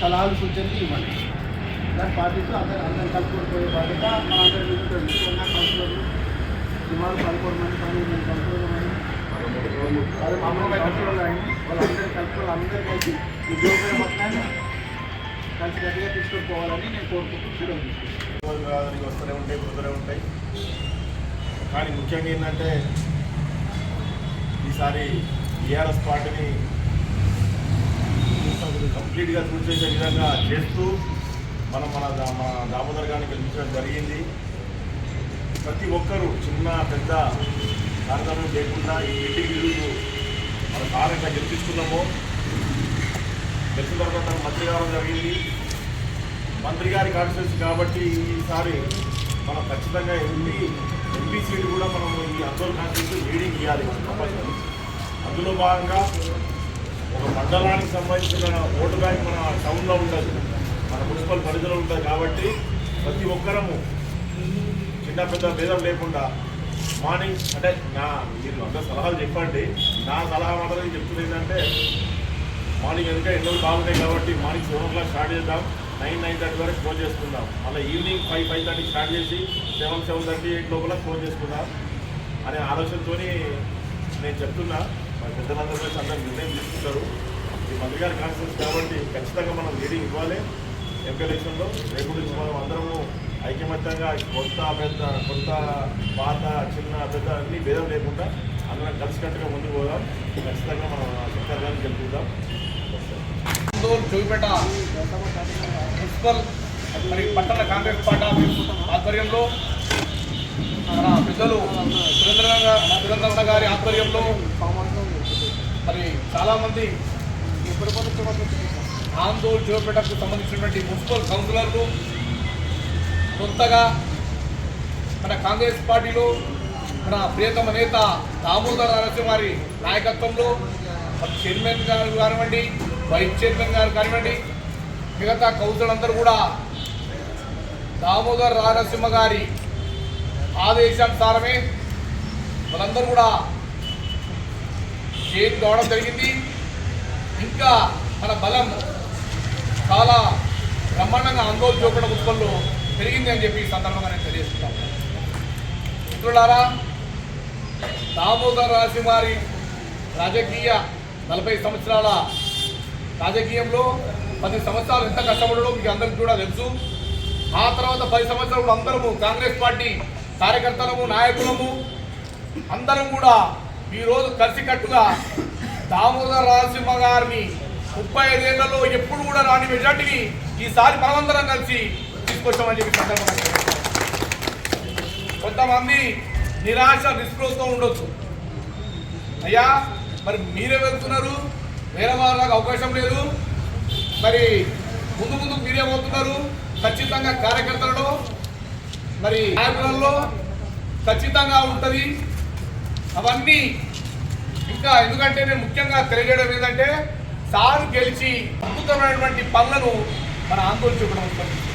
సలహాలు సూచనలు ఇవ్వండి. దాన్ని పాటిస్తూ అందరు అందరం కలుపుకొని బాధ్యత మా అందరి మీద కౌన్సిలర్లు సుమారు పదకొండు మంది పన్నెండు మంది కౌన్సిలర్లు మంది అది మమ్మల్ని కౌన్సిలర్లు కానీ వాళ్ళందరూ కలుపుకొని అందరూ కలిసి ఉద్యోగం జోగుల మొత్తాన్ని కలిసి గట్టిగా తీసుకొని పోవాలని నేను కోరుకుంటూ వస్తూనే ఉంటాయి పోతూనే ఉంటాయి. కానీ ముఖ్యంగా ఏంటంటే ఈసారి బీఆర్ఎస్ పార్టీని కంప్లీట్గా చూసేసే విధంగా చేస్తూ మనం మన దా- మన దామోదర్ గారిని గెలిపించడం జరిగింది. ప్రతి ఒక్కరూ చిన్న పెద్ద కార్యక్రమం లేకుండా ఈ ఇంటికి ఇల్లు మన కారంగా గెలిపిస్తున్నామో గెలిచిన తర్వాత మంత్రి కావడం జరిగింది. మంత్రి గారి కాన్స్టిట్యూన్సీ కాబట్టి ఈసారి మనం ఖచ్చితంగా ఎంపీ ఎంపీ సీట్ కూడా మనం ఈ అందరూ కాన్స్టిట్యూన్సీ లీడింగ్ ఇవ్వాలి కంపల్సరీ అందులో భాగంగా ఒక మండలానికి సంబంధించిన ఓటు బ్యాంక్ మన టౌన్లో ఉండదు. మన మున్సిపల్ పరిధిలో ఉంటుంది కాబట్టి ప్రతి ఒక్కరము చిన్న పెద్ద భేదం లేకుండా మార్నింగ్ అంటే నా మీరు అందరు సలహాలు చెప్పండి. నా సలహా మాత్రం నేను చెప్తున్నది ఏంటంటే మార్నింగ్ ఎందుకంటే ఎండలు బాగుంటాయి కాబట్టి morning seven o'clock start చేద్దాం. నైన్ నైన్ థర్టీ వరకు క్లోజ్ చేసుకుందాం. మళ్ళీ evening five five thirty start చేసి సెవెన్ సెవెన్ థర్టీ ఎయిట్ లోపల క్లోజ్ చేసుకుందాం. అనే ఆలోచనతో నేను చెప్తున్నా. మన పెద్దలందరూ కలిసి అందరూ నిర్ణయం తీసుకుంటారు. ఈ మంత్రి గారి కాన్ఫరెన్స్ కాబట్టి ఖచ్చితంగా మనం లీడింగ్ ఇవ్వాలి. ఎంపీ ఎలక్షన్లో రేపు నుంచి మనం అందరము ఐకమత్యంగా కొత్త పెద్ద కొత్త పాత చిన్న పెద్ద అన్ని భేదం లేకుండా అందరం కలిసికట్టుగా ముందుకు పోదాం. ఖచ్చితంగా మనం శంకర్ గారిని గెలుపుదాం. చూపేట మున్సిపల్ మరి పట్టణ కాంగ్రెస్ పార్టీ ఆధ్వర్యంలో మన పెద్దలు సురేంద్ర సురేంద్రన్న గారి ఆధ్వర్యంలో మరి చాలామంది ఆందోళన చూపెట్టకు సంబంధించినటువంటి మున్సిపల్ కౌన్సిలర్లు కొత్తగా మన కాంగ్రెస్ పార్టీలో మన ప్రియతమ నేత దామోదర నరసింహారి నాయకత్వంలో చైర్మన్ గారు కానివ్వండి వైస్ చైర్మన్ గారు కానివ్వండి మిగతా కౌన్సిల్ అందరూ కూడా దామోదర్ రాజనరసింహ గారి ఆదేశానుసారమే వాళ్ళందరూ కూడా చేంజ్ కావడం జరిగింది? ఇంకా మన బలం చాలా బ్రహ్మాండంగా ఆందోళన చూపడం మున్సిపల్లో పెరిగింది అని చెప్పి ఈ సందర్భంగా నేను తెలియజేస్తున్నాను. మిత్రులారా దామోదర్ రాజసింహారి రాజకీయ నలభై సంవత్సరాల రాజకీయంలో పది సంవత్సరాలు ఎంత కష్టపడడం మీకు అందరికీ కూడా తెలుసు. ఆ తర్వాత పది సంవత్సరాలు అందరము కాంగ్రెస్ పార్టీ కార్యకర్తలము నాయకులము అందరం కూడా ఈరోజు కలిసికట్టుగా దామోదర్ రాజసింహ గారిని ముప్పై ఐదేళ్ళలో ఎప్పుడు కూడా రాని మెజార్టీని ఈసారి మనమందరం కలిసి తీసుకొచ్చామని చెప్పి సందర్భంగా కొంతమంది నిరాశ నిస్పృహతో ఉండొచ్చు. అయ్యా మరి మీరే వెళ్తున్నారు? వేరే వాళ్ళకి అవకాశం లేదు. మరి ముందు ముందు మీరే పోతున్నారు. ఖచ్చితంగా కార్యకర్తలలో మరి నాయకులలో ఖచ్చితంగా ఉంటుంది. అవన్నీ ఇంకా ఎందుకంటే నేను ముఖ్యంగా తెలియజేయడం ఏంటంటే సార్ గెలిచి అద్భుతమైనటువంటి పనులను మన ఆందోళన చూపడం